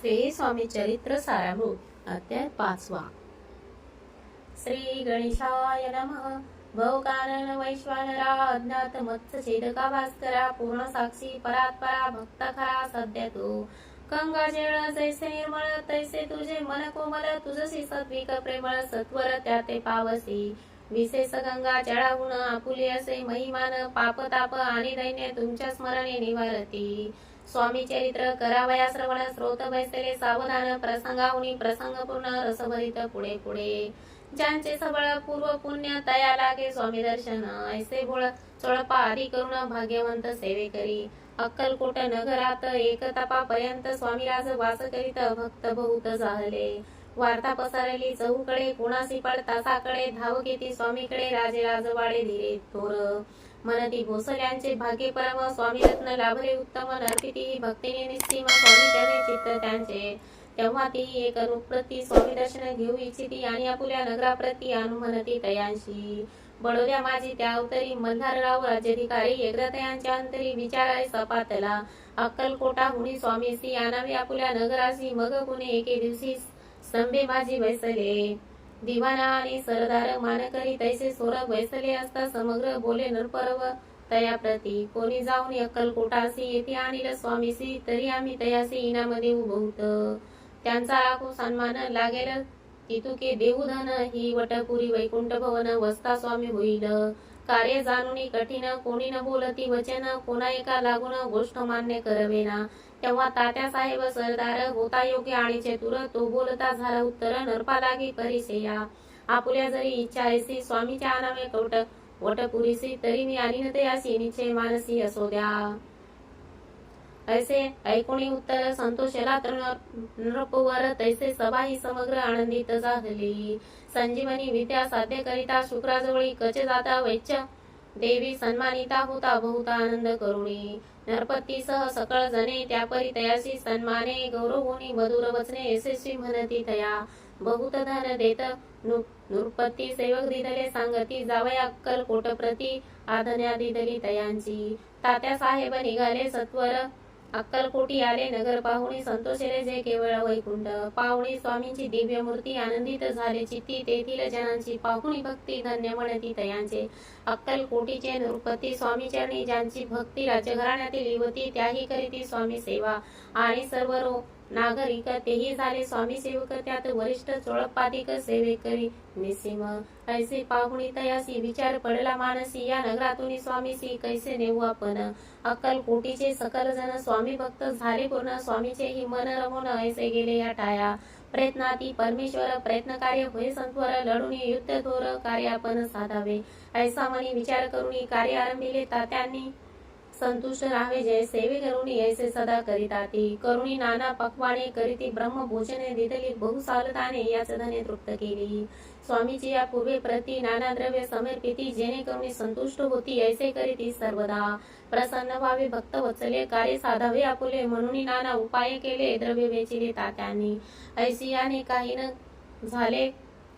श्री स्वामी चरित्र सारामृत अध्याय पाचवा. श्री गणेशाय नम. भवकानन वैश्वानरा अज्ञात मत्स्य छेदका भास्करा पूर्ण साक्षी परात्परा भक्त खरा सध्या तू. गंगा जेळ जैसे निर्मळ तैसे तुझे मन कोमल तुझसी सत्विक प्रेमळ सत्वर त्या ते पावसी. विशेष गंगा चढावून आपुली असे महिमान पाप ताप आणि दैन्य तुमच्या स्मरणे निवारती. स्वामी चरित्र करावया श्रवण स्रोत बैसले सावधान प्रसंगाहुनी प्रसंग पूर्ण रसभरित पुढे पुढे. ज्यांचे सबळ पूर्व पुण्य तया लागे स्वामी दर्शन ऐसे बोळ चोळपा आधी करुण भाग्यवंत सेवे करी. अक्कलकोट नगरात एक पर्यंत स्वामीराज वास करीत भक्त बहुत झाले वार्ता पसरली चहूकडे कुणासी पडतासाकडे धाव घेती स्वामीकडे राजे राजवाडे धीरे थोर मनती भोसल्यांचे भाग्य परम स्वामी रत्न लाभले उत्तम नर्तिती भक्तीने निस्सीम स्वामी त्याने चित्त त्यांचे. तेव्हा ती एक अनुप्रती स्वामी दर्शन घेऊ इच्छिती आणि आपुल्या नगराप्रती अनुमनती तयांशी. बडोद्या माझी त्या अवतरी मल्हारराव राज्याधिकारी एग्रतयांच्या अंतरी विचाराय सपातला. अक्कलकोटा हुनी स्वामीसी आनावे आपुल्या नगरासी मग कुणे एके दिवशी स्तंभे माझी बैसले दिवाना आणि सरदार मानकरी तैसे सोरग वैसले असता समग्र बोले नरपर्व तया प्रती. कोणी जाऊन अक्कलकोटासी येथे आणील स्वामीसी तरी आम्ही तयासी इनामध्ये उभवत त्यांचा आखो सन्मान लागेल. तितुके देऊधन ही वटपुरी वैकुंठ भवन वस्ता स्वामी होईल. कार्य जाणून कठीण कोणी न बोलती वचन कोणा एका लागून गोष्ट मान्य करवेना. तेव्हा तात्या साहेब सरदार होता योग्य आणि चतुर तो बोलता झाला उत्तर नरपा लागी परिसेया. आपुल्या जरी इच्छा ऐसी स्वामीच्या नावे कवट वटपुरीसी तरी मी आली न तयासी निश्चय मानसी असो द्या ऐसे ऐकुणी उत्तर संतोषेला तर नृपवर तैसे सभा ही समग्र आनंदित झाली. संजीवनी विद्या साध्य करिता शुक्राजवळी कचे जाता वैच्य देवी सन्मानिता होता बहुत आनंद करुणी. नरपतीसह सकळ जने त्यापरी तयासी सन्माने गौरवगुणी मधुर वचने यशस्वी म्हणती तया. बहुत धन देत नु- नृपती सेवक दिदले सांगती जावया अक्कल कोट प्रती आधन्या दिदली तयांची. तात्या साहेब निघाले सत्वर अक्कलकोटी आले नगर पाहुणी संतोषेले जे केवळ वैकुंठ पाहुणी स्वामींची दिव्य मूर्ती आनंदित झाले चित्ती तेथील जनांची पाहुणी भक्ती धन्य म्हणती तयांचे. अक्कलकोटीचे नृपती स्वामी चरणी ज्यांची भक्ती राजघराण्यातील युवती त्याही करीती स्वामी सेवा. आणि सर्व नागरिक तेही झाले. स्वामी सेवक त्यात वरिष्ठ चोळपादिक सेवे करी ऐसे पाहुणी तयासी विचार पडला मानसी. या नगरातून स्वामीसी कैसे नेऊ आपण? अक्कलकोटीचे सकल जन स्वामी भक्त झाले पूर्ण. स्वामीचे ही मन रमून ऐसे गेले या टाया. प्रयत्नाती परमेश्वर प्रयत्न कार्य होय संतवर लढून युद्ध धोर कार्य आपण साधावे. ऐसा मनी विचार करून कार्य आरंभिले तात्यांनी संतुष्ट राहावे जय सेवे करुणी ऐसे सदा करीताती करुणी नाना पकवाने करीती ब्रह्म भोजने दिदली बहु सालताने याच धने तृप्त केली स्वामीची या पूर्वे प्रती नाना द्रव्य समर्पिती जेणे करुणी संतुष्ट होती ऐसे करीती सर्वदा प्रसन्न व्हावे भक्त वचले कार्य साधावे आपुले म्हणून नाना उपाय केले द्रव्य वेचिले तात्यांनी ऐशी याने काही न झाले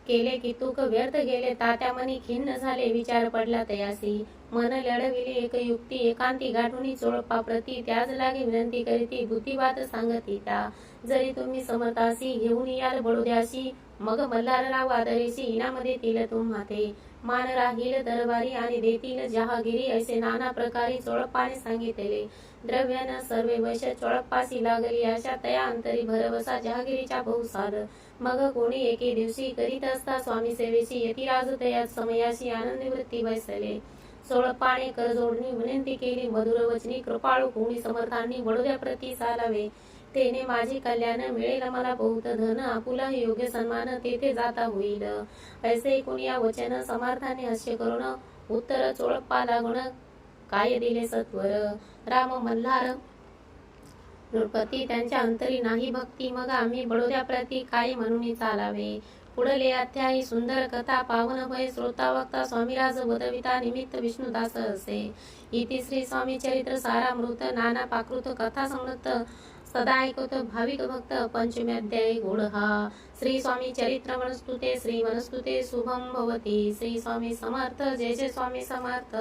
केले की तुक व्यर्थ गेले तात्या मनी खिन्न झाले विचार पडला तयासी मन लढविली एक युक्ती एकांती गाठुनी चोळपा प्रती त्याच लागे विनंती करीती बुद्धिवाद सांगती त्या. जरी तुम्ही समर्थासी घेऊन याल बळूद्याशी मग मल्हारराव आदरेशी इनामध्ये तील तुम्हाते मान राहील दरबारी आणि देतील जहागिरी असे नाना प्रकारे चोळप्पाने सांगितले. द्रव्यानं सर्वे वैश चोळप्पासी लागली अशा तया अंतरी भरवसा जहागिरीच्या बहुसार. मग कोणी एके दिवशी करीत असता स्वामी सेवेशी यतिराज तया समयाशी आनंद वृत्ती बैसले. सोळपाने करजोडणी विनंती केली. मधुर वचनी कृपाळू कोणी समर्थांनी वडोद्या प्रती सालावे. तेने माझे कल्याण मिळेल मला बहुत धन. आपुला योग्य सन्मान तेथे जाता होईल. ऐसे कोणी या वचन समर्थाने हास्य करून उत्तर चोळप्पा लागून काय दिले सत्वर? राम मल्हार नृपती त्यांच्या अंतरी नाही भक्ती. मग आम्ही बडोद्या प्रती काय म्हणून चालावे? पुढले अध्यायी सुंदर कथा पावन भय श्रोता वक्ता स्वामीराज वदविता निमित्त विष्णुदास असे. इति श्री स्वामी चरित्र सारामृत नाना पाकृत कथा संवृत्त सदा ऐकत भाविक भक्त पंचमी अध्याय गुढ हा. श्री स्वामी चरित्र वनस्तुते श्री वनस्तुते शुभम भवती. श्री स्वामी समर्थ जय जय स्वामी समर्थ.